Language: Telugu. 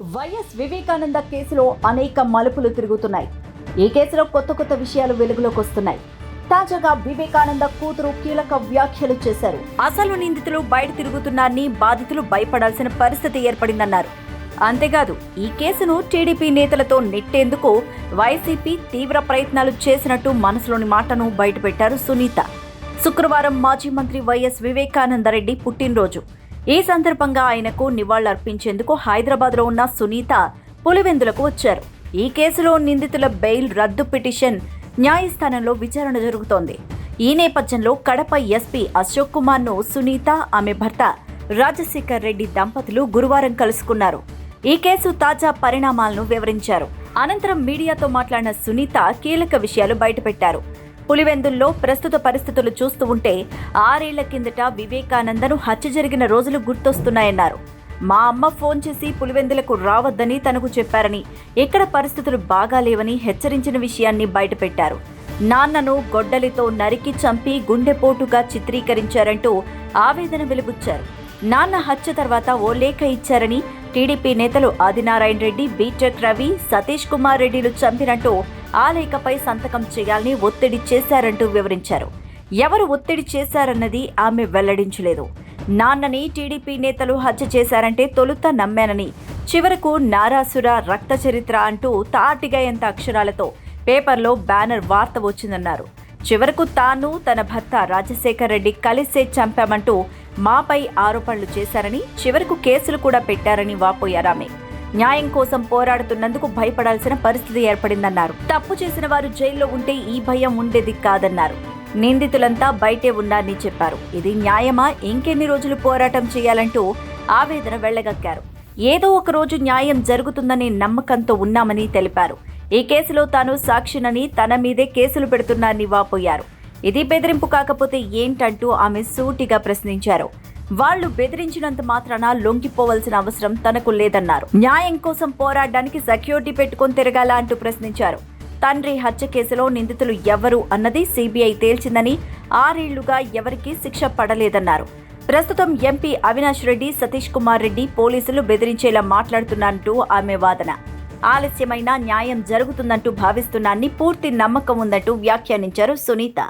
వైఎస్ వివేకానంద కేసులో అనేక మలుపులు తిరుగుతున్నాయి. ఈ కేసులో కొత్త కొత్త విషయాలు వెలుగులోకి వస్తున్నాయి. తాజాగా వివేకానంద కూతురు కీలక వ్యాఖ్యలు చేశారు. అసలు నిందితులు బయట తిరుగుతున్నారని బాధితులు భయపడాల్సిన పరిస్థితి ఏర్పడిందన్నారు. అంతేకాదు ఈ కేసును టీడీపీ నేతలతో నెట్టేందుకు వైసీపీ తీవ్ర ప్రయత్నాలు చేసినట్టు మనసులోని మాటను బయటపెట్టారు సునీత. శుక్రవారం మాజీ మంత్రి వైఎస్ వివేకానందరెడ్డి పుట్టినరోజు. ఈ సందర్భంగా ఆయనకు నివాళులర్పించేందుకు హైదరాబాద్లో ఉన్న సునీత పులివెందులకు వచ్చారు. ఈ కేసులో నిందితుల బెయిల్ రద్దు పిటిషన్ న్యాయస్థానంలో విచారణ జరుగుతోంది. ఈ నేపథ్యంలో కడప ఎస్పీ అశోక్ కుమార్ను సునీత ఆమె భర్త రాజశేఖర్ రెడ్డి దంపతులు గురువారం కలుసుకున్నారు. ఈ కేసు తాజా పరిణామాలను వివరించారు. అనంతరం మీడియాతో మాట్లాడిన సునీత కీలక విషయాలు బయటపెట్టారు. పులివెందుల్లో ప్రస్తుత పరిస్థితులు చూస్తూ ఉంటే ఆరేళ్ళ కిందట వివేకానందను హత్య జరిగిన రోజులు గుర్తొస్తున్నాయన్నారు. మా అమ్మ ఫోన్ చేసి పులివెందులకు రావద్దని తనకు చెప్పారని ఇక్కడ పరిస్థితులు బాగాలేవని హెచ్చరించిన విషయాన్ని బయటపెట్టారు. నాన్నను గొడ్డలితో నరికి చంపి గుండెపోటుగా చిత్రీకరించారంటూ ఆవేదన వెలుబుచ్చారు. నాన్న హత్య తర్వాత ఓ లేఖ ఇచ్చారని టీడీపీ నేతలు ఆదినారాయణ రెడ్డి బీటెక్ రవి సతీష్ కుమార్ రెడ్డిలు చంపినట్టు ఆ లేఖపై సంతకం చేయాలని ఒత్తిడి చేశారంటూ వివరించారు. ఎవరు ఒత్తిడి చేశారన్నది ఆమె వెల్లడించలేదు. నాన్నని టీడీపీ నేతలు హత్య చేశారంటే తొలుత నమ్మానని చివరకు నారాసుర రక్త చరిత్ర అంటూ తాటిగా ఎంత అక్షరాలతో పేపర్లో బ్యానర్ వార్త వచ్చిందన్నారు. చివరకు తాను తన భర్త రాజశేఖర్ రెడ్డి కలిసే చంపామంటూ మాపై ఆరోపణలు చేశారని చివరకు కేసులు కూడా పెట్టారని వాపోయారామె న్యాయం కోసం పోరాడుతున్నందుకు భయపడాల్సిన పరిస్థితి ఏర్పడిందన్నారు. తప్పు చేసిన వారు జైల్లో ఉంటే ఈ భయం ఉండేది కాదన్నారు. నిందితులంతా బయటే ఉన్నారని చెప్పారు. ఇది న్యాయమా? ఇంకెన్ని రోజులు పోరాటం చేయాలంటూ ఆవేదన వెళ్ళగక్కారు. ఏదో ఒక రోజు న్యాయం జరుగుతుందనే నమ్మకంతో ఉన్నామని తెలిపారు. ఈ కేసులో తాను సాక్షినని తన మీదే కేసులు పెడుతున్నారని వాపోయారు. ఇది బెదిరింపు కాకపోతే ఏంటంటూ ఆమె సూటిగా ప్రశ్నించారు. వాళ్ళు బెదిరించినంత మాత్రాన లొంగిపోవలసిన అవసరం తనకు లేదన్నారు. న్యాయం కోసం పోరాడడానికి సెక్యూరిటీ పెట్టుకొని తిరగాల అంటూ ప్రశ్నించారు. తండ్రి హత్య కేసులో నిందితులు ఎవరు అన్నది సిబిఐ తేల్చిందని ఆరేళ్ళుగా ఎవరికీ శిక్ష పడలేదన్నారు. ప్రస్తుతం ఎంపీ అవినాష్ రెడ్డి సతీష్ కుమార్ రెడ్డి పోలీసులు బెదిరించేలా మాట్లాడుతున్నారంటూ ఆమె వాదన. ఆలస్యమైన న్యాయం జరుగుతుందంటూ భావిస్తున్నాన్ని పూర్తి నమ్మకం ఉందంటూ వ్యాఖ్యానించారు సునీత.